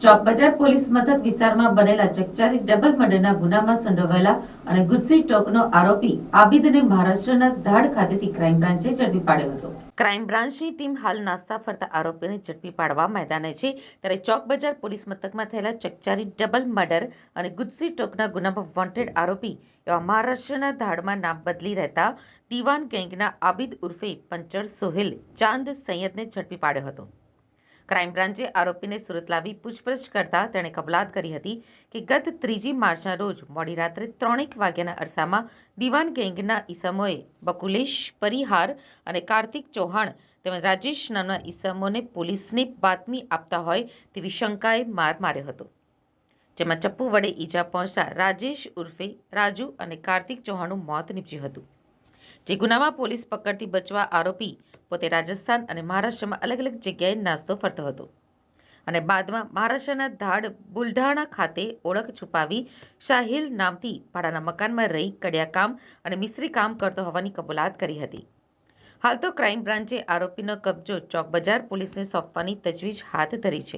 ચોક બજાર પોલીસ મથક વિસ્તારમાં બનેલા ચકચારી ડબલ મર્ડરના ગુનામાં સંડોવાયેલા અને ગુસ્સી ટોકનો આરોપી આબિદને મહારાષ્ટ્રના ધાડ ખાતેથી ક્રાઇમ બ્રાન્ચે ઝડપી પાડ્યો હતો. ક્રાઇમ બ્રાન્ચની ટીમ હાલ નાસ્તા ફરતા આરોપીને ઝડપી પાડવા મેદાને છે. ત્યારે ચોક બજાર પોલીસ મથકમાં થયેલા ચકચારી ડબલ મર્ડર અને ગુસ્સી ટોકના ગુનામાં વોન્ટેડ આરોપી એવા મહારાષ્ટ્રના ધાડમાં નામ બદલી રહેતા દિવાન ગેંગના આબિદ ઉર્ફે પંચર સોહેલ ચાંદ સૈયદને ઝડપી પાડ્યો હતો. ક્રાઇમ બ્રાન્ચે આરોપીને સુરત લાવી પૂછપરછ કરતા તેણે કબલાત કરી હતી કે ગત ત્રીજી માર્ચના રોજ મોડી રાત્રે ત્રણેક વાગ્યાના અરસામાં દિવાન ગેંગના ઈસમોએ બકુલેશ પરિહાર અને કાર્તિક ચૌહાણ તેમજ રાજેશ નામના ઈસમોને પોલીસને બાતમી આપતા હોય તેવી શંકાએ માર માર્યો હતો. જેમાં ચપ્પુ વડે ઈજા પહોંચતા રાજેશ ઉર્ફે રાજુ અને કાર્તિક ચૌહાણનું મોત નીપજ્યું હતું. જે ગુનામાં પોલીસ પકડથી બચવા આરોપી પોતે રાજસ્થાન અને મહારાષ્ટ્રમાં અલગ અલગ જગ્યાએ નાસ્તો ફરતો હતો. અને બાદમાં મહારાષ્ટ્રના ધાડ બુલઢાણા ખાતે ઓળખ છુપાવી શાહિલ નામથી ભાડાના મકાનમાં રહી કડિયાકામ અને મિસ્ત્રી કામ કરતો હોવાની કબૂલાત કરી હતી. હાલ તો ક્રાઇમ બ્રાન્ચે આરોપીનો કબજો ચોક બજાર પોલીસને સોંપવાની તજવીજ હાથ ધરી છે.